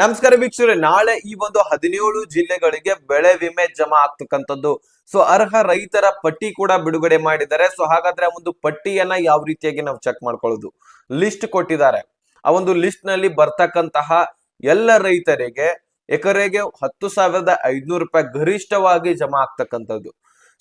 ನಮಸ್ಕಾರ ವೀಕ್ಷಕರೇ, ನಾಳೆ ಈ ಒಂದು ಹದಿನೇಳು ಜಿಲ್ಲೆಗಳಿಗೆ ಬೆಳೆ ವಿಮೆ ಜಮಾ ಆಗ್ತಕ್ಕಂಥದ್ದು. ಸೊ ಅರ್ಹ ರೈತರ ಪಟ್ಟಿ ಕೂಡ ಬಿಡುಗಡೆ ಮಾಡಿದ್ದಾರೆ. ಸೊ ಹಾಗಾದ್ರೆ ಆ ಒಂದು ಪಟ್ಟಿಯನ್ನ ಯಾವ ರೀತಿಯಾಗಿ ನಾವು ಚೆಕ್ ಮಾಡ್ಕೊಳ್ಳೋದು? ಲಿಸ್ಟ್ ಕೊಟ್ಟಿದ್ದಾರೆ. ಆ ಒಂದು ಲಿಸ್ಟ್ನಲ್ಲಿ ಬರ್ತಕ್ಕಂತಹ ಎಲ್ಲ ರೈತರಿಗೆ ಎಕರೆಗೆ ಹತ್ತು ಸಾವಿರದ ಐದ್ನೂರು ರೂಪಾಯಿ ಗರಿಷ್ಠವಾಗಿ ಜಮಾ ಆಗ್ತಕ್ಕಂಥದ್ದು.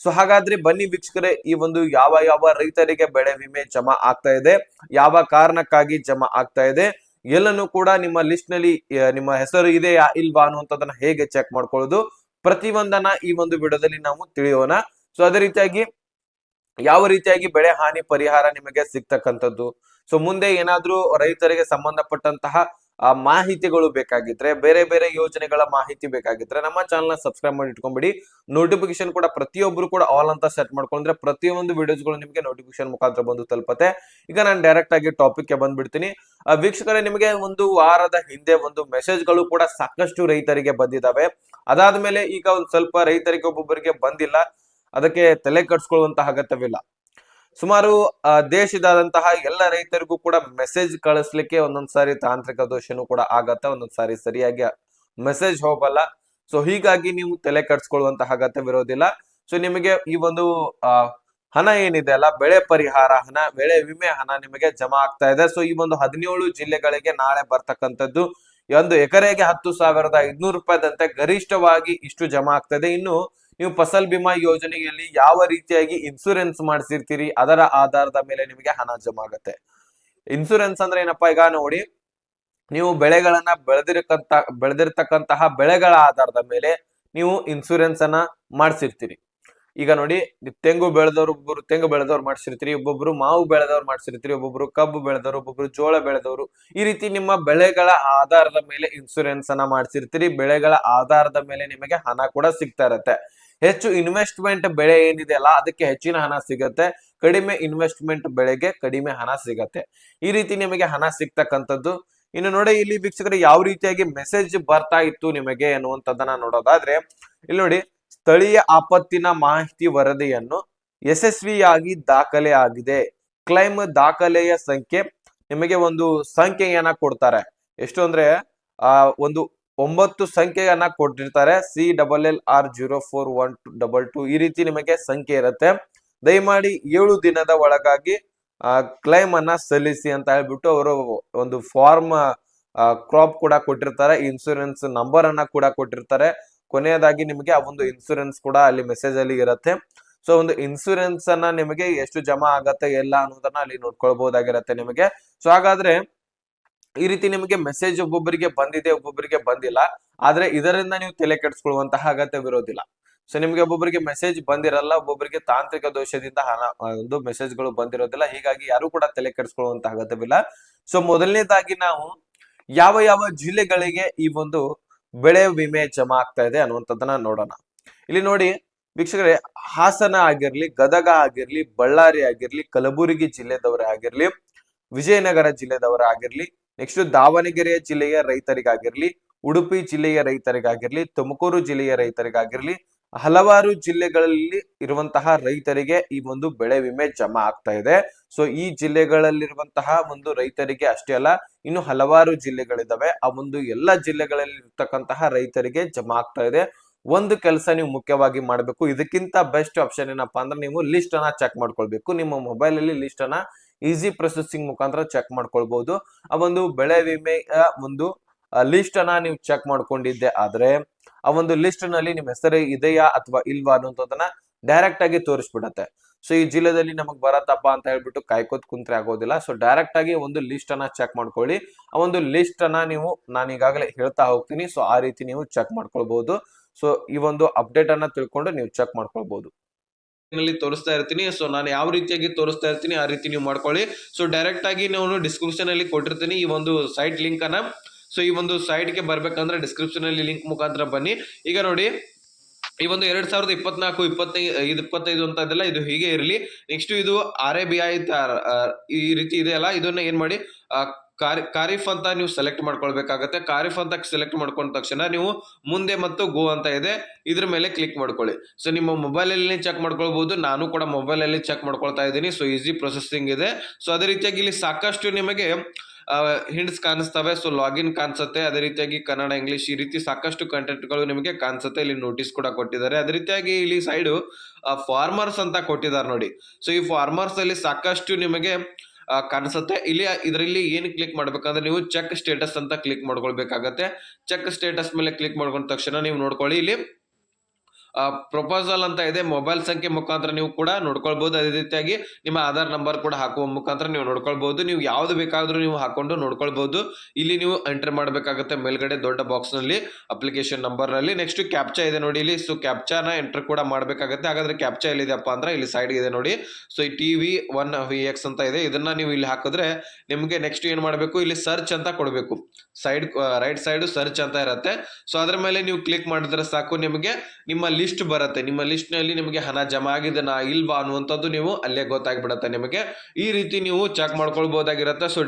ಸೊ ಹಾಗಾದ್ರೆ ಬನ್ನಿ ವೀಕ್ಷಕರೇ, ಈ ಒಂದು ಯಾವ ಯಾವ ರೈತರಿಗೆ ಬೆಳೆ ವಿಮೆ ಜಮಾ ಆಗ್ತಾ ಇದೆ, ಯಾವ ಕಾರಣಕ್ಕಾಗಿ ಜಮಾ ಆಗ್ತಾ ಇದೆ ಎಲ್ಲನೂ ಕೂಡ ನಿಮ್ಮ ಲಿಸ್ಟ್ನಲ್ಲಿ ನಿಮ್ಮ ಹೆಸರು ಇದೆಯಾ ಇಲ್ವಾ ಅನ್ನುವಂಥದ್ದನ್ನ ಹೇಗೆ ಚೆಕ್ ಮಾಡ್ಕೊಳ್ಳೋದು? ಪ್ರತಿಯೊಂದನ್ನ ಈ ಒಂದು ವಿಡಿಯೋದಲ್ಲಿ ನಾವು ತಿಳಿಯೋಣ. ಸೊ ಅದೇ ರೀತಿಯಾಗಿ ಯಾವ ರೀತಿಯಾಗಿ ಬೆಳೆ ಹಾನಿ ಪರಿಹಾರ ನಿಮಗೆ ಸಿಗ್ತಕ್ಕಂಥದ್ದು? ಸೊ ಮುಂದೆ ಏನಾದ್ರೂ ರೈತರಿಗೆ ಸಂಬಂಧಪಟ್ಟಂತಹ ಮಾಹಿತಿಗಳು ಬೇಕಾಗಿದ್ರೆ, ಬೇರೆ ಬೇರೆ ಯೋಜನೆಗಳ ಮಾಹಿತಿ ಬೇಕಾಗಿದ್ರೆ ನಮ್ಮ ಚಾನಲ್ ಸಬ್ಸ್ಕ್ರೈಬ್ ಮಾಡಿ ಇಟ್ಕೊಂಡ್ಬಿಡಿ ನೋಟಿಫಿಕೇಶನ್ ಕೂಡ ಪ್ರತಿಯೊಬ್ರು ಕೂಡ ಆಲ್ ಅಂತ ಸೆಟ್ ಮಾಡ್ಕೊಂಡ್ರೆ ಪ್ರತಿಯೊಂದು ವಿಡಿಯೋಸ್ಗಳು ನಿಮಗೆ ನೋಟಿಫಿಕೇಶನ್ ಮುಖಾಂತರ ಬಂದು ತಲುಪತ್ತೆ. ಈಗ ನಾನು ಡೈರೆಕ್ಟ್ ಆಗಿ ಟಾಪಿಕ್ಗೆ ಬಂದ್ಬಿಡ್ತೀನಿ. ವೀಕ್ಷಕರೇ, ನಿಮಗೆ ಒಂದು ವಾರದ ಹಿಂದೆ ಒಂದು ಮೆಸೇಜ್ಗಳು ಕೂಡ ಸಾಕಷ್ಟು ರೈತರಿಗೆ ಬಂದಿದ್ದಾವೆ ಅದಾದ ಮೇಲೆ ಈಗ ಒಂದು ಸ್ವಲ್ಪ ರೈತರಿಗೆ ಒಬ್ಬೊಬ್ಬರಿಗೆ ಬಂದಿಲ್ಲ. ಅದಕ್ಕೆ ತಲೆ ಕಟ್ಸ್ಕೊಳ್ಳುವಂತಹ ಅಗತ್ಯವಿಲ್ಲ. ಸುಮಾರು ದೇಶದಾದಂತಹ ಎಲ್ಲ ರೈತರಿಗೂ ಕೂಡ ಮೆಸೇಜ್ ಕಳಿಸ್ಲಿಕ್ಕೆ ಒಂದೊಂದ್ ಸಾರಿ ತಾಂತ್ರಿಕ ದೋಷನೂ ಕೂಡ ಆಗತ್ತೆ. ಒಂದೊಂದ್ ಸಾರಿ ಸರಿಯಾಗಿ ಮೆಸೇಜ್ ಹೋಗಲ್ಲ. ಸೊ, ಹೀಗಾಗಿ ನೀವು ತಲೆ ಕಟ್ಸ್ಕೊಳ್ಳುವಂತಹ ಅಗತ್ಯವಿರೋದಿಲ್ಲ. ಸೊ, ನಿಮಗೆ ಈ ಒಂದು ಹಣ ಏನಿದೆ ಅಲ್ಲ, ಬೆಳೆ ಪರಿಹಾರ ಹಣ, ಬೆಳೆ ವಿಮೆ ಹಣ ನಿಮಗೆ ಜಮಾ ಆಗ್ತಾ ಇದೆ. ಸೊ ಈ ಒಂದು ಹದಿನೇಳು ಜಿಲ್ಲೆಗಳಿಗೆ ನಾಳೆ ಬರ್ತಕ್ಕಂಥದ್ದು. ಒಂದು ಎಕರೆಗೆ ಹತ್ತು ಸಾವಿರದ ಐದ್ನೂರು ರೂಪಾಯಿದಂತೆ ಗರಿಷ್ಠವಾಗಿ ಇಷ್ಟು ಜಮಾ ಆಗ್ತದೆ ಇನ್ನು ನೀವು ಫಸಲ್ ಬಿಮಾ ಯೋಜನೆಯಲ್ಲಿ ಯಾವ ರೀತಿಯಾಗಿ ಇನ್ಸೂರೆನ್ಸ್ ಮಾಡಿಸಿರ್ತೀರಿ, ಅದರ ಆಧಾರದ ಮೇಲೆ ನಿಮಗೆ ಹಣ ಜಮಾ ಆಗುತ್ತೆ. ಇನ್ಸೂರೆನ್ಸ್ ಅಂದ್ರೆ ಏನಪ್ಪಾ, ಈಗ ನೋಡಿ, ನೀವು ಬೆಳೆಗಳನ್ನ ಬೆಳೆದಿರಕ್ಕಂತ ಬೆಳೆದಿರ್ತಕ್ಕಂತಹ ಬೆಳೆಗಳ ಆಧಾರದ ಮೇಲೆ ನೀವು ಇನ್ಸೂರೆನ್ಸ್ ಅನ್ನ ಮಾಡಿಸಿರ್ತೀರಿ. ಈಗ ನೋಡಿ ತೆಂಗು ಬೆಳೆದವ್ರು ಒಬ್ಬರು ತೆಂಗು ಬೆಳೆದವ್ರು ಮಾಡಿಸಿರ್ತೀರಿ, ಒಬ್ಬೊಬ್ರು ಮಾವು ಬೆಳೆದವ್ರು ಮಾಡಿಸಿರ್ತೀರಿ, ಒಬ್ಬೊಬ್ರು ಕಬ್ಬು ಬೆಳೆದವರು, ಒಬ್ಬೊಬ್ರು ಜೋಳ ಬೆಳೆದವರು. ಈ ರೀತಿ ನಿಮ್ಮ ಬೆಳೆಗಳ ಆಧಾರದ ಮೇಲೆ ಇನ್ಸೂರೆನ್ಸ್ ಅನ್ನ ಮಾಡಿಸಿರ್ತೀರಿ, ಬೆಳೆಗಳ ಆಧಾರದ ಮೇಲೆ ನಿಮಗೆ ಹಣ ಕೂಡ ಸಿಗ್ತಾ ಇರತ್ತೆ. ಹೆಚ್ಚು ಇನ್ವೆಸ್ಟ್ಮೆಂಟ್ ಬೆಳೆ ಏನಿದೆ ಅಲ್ಲ, ಅದಕ್ಕೆ ಹೆಚ್ಚಿನ ಹಣ ಸಿಗತ್ತೆ. ಕಡಿಮೆ ಇನ್ವೆಸ್ಟ್ಮೆಂಟ್ ಬೆಳೆಗೆ ಕಡಿಮೆ ಹಣ ಸಿಗತ್ತೆ. ಈ ರೀತಿ ನಿಮಗೆ ಹಣ ಸಿಗ್ತಕ್ಕಂಥದ್ದು. ಇನ್ನು ನೋಡಿ, ಇಲ್ಲಿ ವೀಕ್ಷಕರು, ಯಾವ ರೀತಿಯಾಗಿ ಮೆಸೇಜ್ ಬರ್ತಾ ಇತ್ತು ನಿಮಗೆ ಅನ್ನುವಂಥದ್ದನ್ನ ನೋಡೋದಾದ್ರೆ, ಇಲ್ಲಿ ನೋಡಿ ಸ್ಥಳೀಯ ಆಪತ್ತಿನ ಮಾಹಿತಿ ವರದಿಯನ್ನು ಯಶಸ್ವಿಯಾಗಿ ದಾಖಲೆ ಆಗಿದೆ. ಕ್ಲೈಮ್ ದಾಖಲೆಯ ಸಂಖ್ಯೆ, ನಿಮಗೆ ಒಂದು ಸಂಖ್ಯೆಯನ್ನ ಕೊಡ್ತಾರೆ. ಎಷ್ಟು ಅಂದ್ರೆ, ಆ, ಒಂದು ಒಂಬತ್ತು ಸಂಖ್ಯೆಯನ್ನ ಕೊಟ್ಟಿರ್ತಾರೆ. C double L R zero four one two double two ಈ ರೀತಿ ನಿಮಗೆ ಸಂಖ್ಯೆ ಇರುತ್ತೆ. ದಯಮಾಡಿ ಏಳು ದಿನದ ಒಳಗಾಗಿ, ಆ, ಕ್ಲೈಮ್ ಅನ್ನ ಸಲ್ಲಿಸಿ ಅಂತ ಹೇಳ್ಬಿಟ್ಟು ಅವರು ಒಂದು ಫಾರ್ಮ್ ಕ್ರಾಪ್ ಕೂಡ ಕೊಟ್ಟಿರ್ತಾರೆ. ಇನ್ಸೂರೆನ್ಸ್ ನಂಬರ್ ಅನ್ನ ಕೂಡ ಕೊಟ್ಟಿರ್ತಾರೆ. ಕೊನೆಯದಾಗಿ ನಿಮಗೆ ಆ ಒಂದು ಇನ್ಸೂರೆನ್ಸ್ ಕೂಡ ಅಲ್ಲಿ ಮೆಸೇಜ್ ಅಲ್ಲಿ ಇರುತ್ತೆ. ಸೊ ಒಂದು ಇನ್ಸೂರೆನ್ಸ್ ಅನ್ನ ನಿಮಗೆ ಎಷ್ಟು ಜಮಾ ಆಗತ್ತೆ, ಎಲ್ಲ ಅನ್ನೋದನ್ನ ಅಲ್ಲಿ ನೋಡ್ಕೊಳ್ಬಹುದಾಗಿರತ್ತೆ ನಿಮಗೆ. ಸೊ ಹಾಗಾದ್ರೆ ಈ ರೀತಿ ನಿಮಗೆ ಮೆಸೇಜ್ ಒಬ್ಬೊಬ್ಬರಿಗೆ ಬಂದಿದೆ ಒಬ್ಬೊಬ್ಬರಿಗೆ ಬಂದಿಲ್ಲ. ಆದ್ರೆ ಇದರಿಂದ ನೀವು ತಲೆ ಕೆಡಿಸ್ಕೊಳ್ಳುವಂತಹ ಅಗತ್ಯವಿರೋದಿಲ್ಲ. ಸೊ ನಿಮ್ಗೆ ಒಬ್ಬೊಬ್ಬರಿಗೆ ಮೆಸೇಜ್ ಬಂದಿರಲ್ಲ ಒಬ್ಬೊಬ್ಬರಿಗೆ ತಾಂತ್ರಿಕ ದೋಷದಿಂದ ಹಣ ಒಂದು ಮೆಸೇಜ್ಗಳು ಬಂದಿರೋದಿಲ್ಲ. ಹೀಗಾಗಿ ಯಾರು ಕೂಡ ತಲೆ ಕೆಡಿಸ್ಕೊಳ್ಳುವಂತಹ ಅಗತ್ಯವಿಲ್ಲ. ಸೊ ಮೊದಲನೇದಾಗಿ ನಾವು ಯಾವ ಯಾವ ಜಿಲ್ಲೆಗಳಿಗೆ ಈ ಒಂದು ಬೆಳೆ ವಿಮೆ ಜಮಾ ಆಗ್ತಾ ಇದೆ ಅನ್ನುವಂಥದ್ದನ್ನ ನೋಡೋಣ. ಇಲ್ಲಿ ನೋಡಿ ವೀಕ್ಷಕರೇ, ಹಾಸನ ಆಗಿರ್ಲಿ, ಗದಗ ಆಗಿರ್ಲಿ, ಬಳ್ಳಾರಿ ಆಗಿರ್ಲಿ, ಕಲಬುರಗಿ ಜಿಲ್ಲೆದವರೇ ಆಗಿರ್ಲಿ, ವಿಜಯನಗರ ಜಿಲ್ಲೆದವರೇ ಆಗಿರ್ಲಿ ನೆಕ್ಸ್ಟ್ ದಾವಣಗೆರೆ ಜಿಲ್ಲೆಯ ರೈತರಿಗಾಗಿರ್ಲಿ, ಉಡುಪಿ ಜಿಲ್ಲೆಯ ರೈತರಿಗಾಗಿರ್ಲಿ, ತುಮಕೂರು ಜಿಲ್ಲೆಯ ರೈತರಿಗಾಗಿರ್ಲಿ ಹಲವಾರು ಜಿಲ್ಲೆಗಳಲ್ಲಿ ಇರುವಂತಹ ರೈತರಿಗೆ ಈ ಒಂದು ಬೆಳೆ ವಿಮೆ ಜಮಾ ಆಗ್ತಾ ಇದೆ. ಸೊ ಈ ಜಿಲ್ಲೆಗಳಲ್ಲಿರುವಂತಹ ಒಂದು ರೈತರಿಗೆ ಅಷ್ಟೇ ಅಲ್ಲ, ಇನ್ನು ಹಲವಾರು ಜಿಲ್ಲೆಗಳಿದಾವೆ ಆ ಒಂದು ಎಲ್ಲ ಜಿಲ್ಲೆಗಳಲ್ಲಿ ಇರ್ತಕ್ಕಂತಹ ರೈತರಿಗೆ ಜಮಾ ಆಗ್ತಾ ಇದೆ. ಒಂದು ಕೆಲಸ ನೀವು ಮುಖ್ಯವಾಗಿ ಮಾಡಬೇಕು. ಇದಕ್ಕಿಂತ ಬೆಸ್ಟ್ ಆಪ್ಷನ್ ಏನಪ್ಪಾ ಅಂದ್ರೆ ನೀವು ಲಿಸ್ಟ್ ಅನ್ನ ಚೆಕ್ ಮಾಡ್ಕೊಳ್ಬೇಕು. ನಿಮ್ಮ ಮೊಬೈಲ್ ಅಲ್ಲಿ ಲಿಸ್ಟ್ ಅನ್ನ ಈಸಿ ಪ್ರೊಸೆಸಿಂಗ್ ಮುಖಾಂತರ ಚೆಕ್ ಮಾಡ್ಕೊಳ್ಬಹುದು ಆ ಒಂದು ಬೆಳೆ ವಿಮೆಯ ಒಂದು ಲಿಸ್ಟ್ ಅನ್ನ ನೀವು ಚೆಕ್ ಮಾಡ್ಕೊಂಡಿದ್ದೆ. ಆದ್ರೆ ಆ ಒಂದು ಲಿಸ್ಟ್ನಲ್ಲಿ ನಿಮ್ಮ ಹೆಸರು ಇದೆಯಾ ಅಥವಾ ಇಲ್ವಾ ಅನ್ನೋದನ್ನ ಡೈರೆಕ್ಟ್ ಆಗಿ ತೋರಿಸ್ಬಿಡತ್ತೆ. ಸೊ ಈ ಜಿಲ್ಲೆದಲ್ಲಿ ನಮಗ್ ಬರತ್ತಪ್ಪ ಅಂತ ಹೇಳ್ಬಿಟ್ಟು ಕಾಯ್ಕೋತ್ ಕುಂತ್ರೆ ಆಗೋದಿಲ್ಲ. ಸೊ ಡೈರೆಕ್ಟ್ ಆಗಿ ಒಂದು ಲಿಸ್ಟ್ ಅನ್ನ ಚೆಕ್ ಮಾಡ್ಕೊಳ್ಳಿ. ಆ ಒಂದು ಲಿಸ್ಟ್ ಅನ್ನ ನೀವು, ನಾನು ಈಗಾಗಲೇ ಹೇಳ್ತಾ ಹೋಗ್ತೀನಿ. ಸೊ ಆ ರೀತಿ ನೀವು ಚೆಕ್ ಮಾಡ್ಕೊಳ್ಬಹುದು ಸೊ ಈ ಒಂದು ಅಪ್ಡೇಟ್ ಅನ್ನ ತಿಳ್ಕೊಂಡು ನೀವು ಚೆಕ್ ಮಾಡ್ಕೊಳ್ಬಹುದು ತೋರಿಸ್ತಾ ಇರ್ತೀನಿ. ಸೊ ನಾನು ಯಾವ ರೀತಿಯಾಗಿ ತೋರಿಸ್ತಾ ಇರ್ತೀನಿ ಆ ರೀತಿ ನೀವು ಮಾಡ್ಕೊಳ್ಳಿ. ಸೊ ಡೈರೆಕ್ಟ್ ಆಗಿ ನಾನು ಡಿಸ್ಕ್ರಿಪ್ಷನ್ ಅಲ್ಲಿ ಕೊಟ್ಟಿರ್ತೀನಿ ಈ ಒಂದು ಸೈಟ್ ಲಿಂಕ್ ಅನ್ನ. ಸೊ ಈ ಒಂದು ಸೈಟ್ಗೆ ಬರಬೇಕಂದ್ರೆ ಡಿಸ್ಕ್ರಿಪ್ಷನ್ ಅಲ್ಲಿ ಲಿಂಕ್ ಮುಖಾಂತರ ಬನ್ನಿ. ಈಗ ನೋಡಿ, ಈ ಒಂದು ಎರಡ್ ಸಾವಿರದ ಇಪ್ಪತ್ನಾಲ್ಕು ಇಪ್ಪತ್ತೈದು ಇಪ್ಪತ್ತೈದು ಅಂತ ಇದೆಲ್ಲ ಇದು ಹೀಗೆ ಇರಲಿ. ನೆಕ್ಸ್ಟ್ ಇದು ಆರ್ ಎ ಬಿ ಐ ಈ ರೀತಿ ಇದೆ ಅಲ್ಲ? ಇದನ್ನ ಏನ್ ಮಾಡಿ ಕಾರಿ, ಕಾರಿಫ್ ಅಂತ ನೀವು ಸೆಲೆಕ್ಟ್ ಮಾಡ್ಕೊಳ್ಬೇಕಾಗತ್ತೆ. ಕಾರಿಫ್ ಅಂತ ಸೆಲೆಕ್ಟ್ ಮಾಡ್ಕೊಂಡ ತಕ್ಷಣ ನೀವು ಮುಂದೆ ಮತ್ತು ಗೋ ಅಂತ ಇದೆ. ಇದ್ರ ಮೇಲೆ ಕ್ಲಿಕ್ ಮಾಡ್ಕೊಳ್ಳಿ. ಸೊ ನಿಮ್ಮ ಮೊಬೈಲ್ ಅಲ್ಲಿ ಚೆಕ್ ಮಾಡ್ಕೊಳ್ಬಹುದು ನಾನು ಕೂಡ ಮೊಬೈಲ್ ಅಲ್ಲಿ ಚೆಕ್ ಮಾಡ್ಕೊಳ್ತಾ ಇದ್ದೀನಿ. ಸೊ ಈಸಿ ಪ್ರೊಸೆಸಿಂಗ್ ಇದೆ. ಸೊ ಅದೇ ರೀತಿಯಾಗಿ ಇಲ್ಲಿ ಸಾಕಷ್ಟು ನಿಮಗೆ ಹಿಂಡ್ಸ್ ಕಾಣಿಸ್ತವೆ ಸೊ ಲಾಗಿನ್ ಕಾಣಿಸುತ್ತೆ. ಅದೇ ರೀತಿಯಾಗಿ ಕನ್ನಡ ಇಂಗ್ಲಿಷ್ ಈ ರೀತಿ ಸಾಕಷ್ಟು ಕಂಟೆಂಟ್ಗಳು ನಿಮಗೆ ಕಾಣಿಸುತ್ತೆ. ಇಲ್ಲಿ ನೋಟಿಸ್ ಕೂಡ ಕೊಟ್ಟಿದ್ದಾರೆ. ಅದೇ ರೀತಿಯಾಗಿ ಇಲ್ಲಿ ಸೈಡು ಫಾರ್ಮರ್ಸ್ ಅಂತ ಕೊಟ್ಟಿದ್ದಾರೆ ನೋಡಿ. ಸೊ ಈ ಫಾರ್ಮರ್ಸ್ ಅಲ್ಲಿ ಸಾಕಷ್ಟು ನಿಮಗೆ ಕಾಣಿಸುತ್ತೆ. ಇಲ್ಲಿ, ಇದರಲ್ಲಿ ಏನು ಕ್ಲಿಕ್ ಮಾಡ್ಬೇಕಂದ್ರೆ ನೀವು ಚೆಕ್ ಸ್ಟೇಟಸ್ ಅಂತ ಕ್ಲಿಕ್ ಮಾಡ್ಕೊಳ್ಬೇಕಾಗತ್ತೆ. ಚೆಕ್ ಸ್ಟೇಟಸ್ ಮೇಲೆ ಕ್ಲಿಕ್ ಮಾಡ್ಕೊಂಡ ತಕ್ಷಣ ನೀವು ನೋಡ್ಕೊಳ್ಳಿ. ಇಲ್ಲಿ ಪ್ರಪೋಸಲ್ ಅಂತ ಇದೆ. ಮೊಬೈಲ್ ಸಂಖ್ಯೆ ಮುಖಾಂತರ ನೀವು ಕೂಡ ನೋಡ್ಕೊಳ್ಬಹುದು ಅದೇ ರೀತಿಯಾಗಿ ನಿಮ್ಮ ಆಧಾರ್ ನಂಬರ್ ಕೂಡ ಹಾಕುವ ಮುಖಾಂತರ ನೀವು ನೋಡ್ಕೊಳ್ಬಹುದು ನೀವು ಯಾವ್ದು ಬೇಕಾದ್ರೂ ನೀವು ಹಾಕೊಂಡು ನೋಡ್ಕೊಳ್ಬಹುದು ಇಲ್ಲಿ ನೀವು ಎಂಟರ್ ಮಾಡಬೇಕಾಗುತ್ತೆ ಮೇಲ್ಗಡೆ ದೊಡ್ಡ ಬಾಕ್ಸ್ನಲ್ಲಿ ಅಪ್ಲಿಕೇಶನ್ ನಂಬರ್ನಲ್ಲಿ. ನೆಕ್ಸ್ಟ್ ಕ್ಯಾಪ್ಚಾ ಇದೆ ನೋಡಿ ಇಲ್ಲಿ. ಸೊ ಕ್ಯಾಪ್ಚಾನ ಎಂಟರ್ ಕೂಡ ಮಾಡಬೇಕಾಗುತ್ತೆ. ಹಾಗಾದ್ರೆ ಕ್ಯಾಪ್ಚಾ ಎಲ್ಲಿದೆಪ್ಪ ಅಂದ್ರೆ ಇಲ್ಲಿ ಸೈಡ್ ಇದೆ ನೋಡಿ. ಸೊ ಈ ಟಿವಿ ಒನ್ ವಿ ಎಕ್ಸ್ ಅಂತ ಇದೆ. ಇದನ್ನ ನೀವು ಇಲ್ಲಿ ಹಾಕಿದ್ರೆ ನಿಮಗೆ ನೆಕ್ಸ್ಟ್ ಏನ್ ಮಾಡಬೇಕು? ಇಲ್ಲಿ ಸರ್ಚ್ ಅಂತ ಕೊಡಬೇಕು. ಸೈಡ್ ರೈಟ್ ಸೈಡ್ ಸರ್ಚ್ ಅಂತ ಇರುತ್ತೆ. ಸೊ ಅದ್ರ ಮೇಲೆ ನೀವು ಕ್ಲಿಕ್ ಮಾಡಿದ್ರೆ ಸಾಕು ನಿಮಗೆ. ನಿಮ್ಮ ಲಿಸ್ಟ್ ಬರುತ್ತೆ. ನಿಮ್ಮ ಲಿಸ್ಟ್ನಲ್ಲಿ ನಿಮಗೆ ಹಣ ಜಮಾ ಆಗಿದೆನಾ ಇಲ್ವಾ ಅನ್ನುವಂಥದ್ದು ನೀವು ಅಲ್ಲೇ ಗೊತ್ತಾಗ್ಬಿಡತ್ತೆ ನಿಮಗೆ. ಈ ರೀತಿ ನೀವು ಚೆಕ್ ಮಾಡ್ಕೊಳ್ಬೋದಾಗಿರುತ್ತೆ. ಸೊ